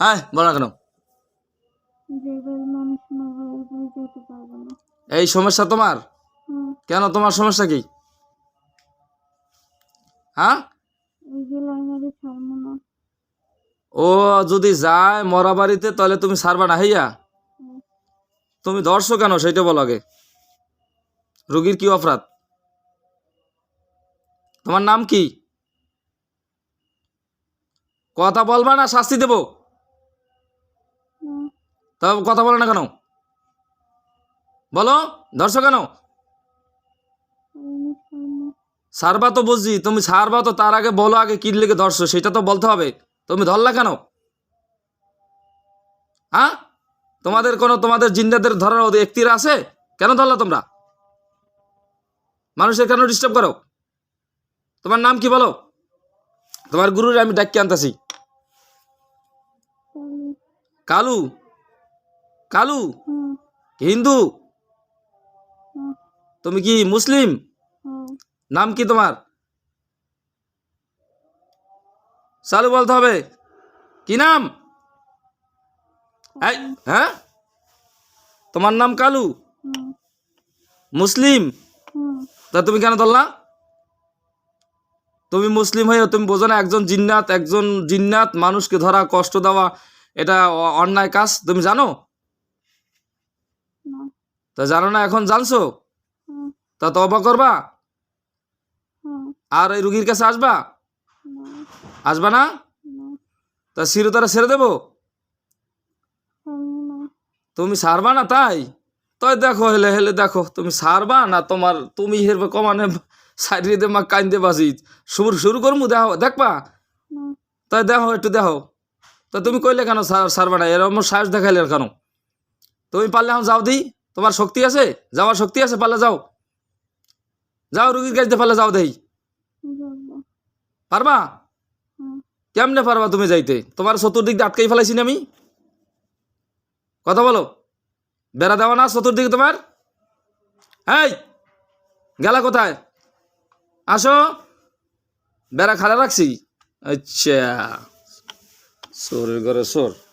হ্যাঁ বলো না কেন? এই সমস্যা তোমার? কেন, তোমার সমস্যা কি? হ্যাঁ? ও যদি যায় মরা বাড়িতে, তাহলে তুমি সারবা না, হইয়া? তুমি ধরছো কেন সেটা বলো আগে। রুগীর কি অপরাধ? তোমার নাম কি? কথা বলবা না, শাস্তি দেবো। তা কথা বলো না কেন? বলো, ধরছো কেন? সারবা তো বুঝছি, তুমি সারবা তো তার আগে বলো আগে কি লেগে ধরছো, সেটা তো বলতে হবে। তুমি ধরলা কেন? হ্যাঁ? তোমাদের কোনো, তোমাদের জিন্দাদের ধরার একতির আছে? কেন ধরলা তোমরা? মানুষের কেন ডিস্টার্ব করো? তোমার নাম কি বলো? তোমার গুরুর আমি ডাক্কি আনতাছি। কালু কালু, হিন্দু। তুমি কি মুসলিম? নাম কি তোমার? চালু বলতে হবে। কি নাম? হ্যাঁ? তোমার নাম কালু? মুসলিম? তা তুমি কেন ধরলা? তুমি মুসলিম হয়ে তুমি বোঝো না, একজন জিন্নাত একজন জিন্নাত মানুষকে ধরা, কষ্ট দেওয়া, এটা অন্যায় কাজ, তুমি জানো? তা জানো না এখন জানছো? তা তবা করবা? আর এই রুগীর কাছে আসবা? আসবা না? তা শিরোতারা ছেড়ে দেবো? তুমি সারবা না তাই? তাই দেখো হেলে হেলে দেখো তুমি সারবা না তোমার তুমি হেরবে কমানে সাইডে দে মা কাইন্দে বাজি। শুরু শুরু করমু দেখো দেখবা? তাই দেখো একটু দেখো। তা তুমি কইলে কেন সার- সারবা না? এরকম সাহস দেখাইলে কেন? তুমি পারলে এখন যাও দি। তোমার শক্তি আছে? যাওয়ার শক্তি আছে পারলে যাও। যাও রুগীর কাছে পারলে যাও দেই। পারবা? কেমনে পারবা তুমি যাইতে? তোমার চতুর্দিক দিয়ে আটকাই ফেলাইছি না আমি। কথা বলো। বেড়া দেওয়া না চতুর্দিকে তোমার? এই গেলা কোথায়? আসো। বেড়া খাড়া রাখছি। আচ্ছা। সোরের ঘরে সোর।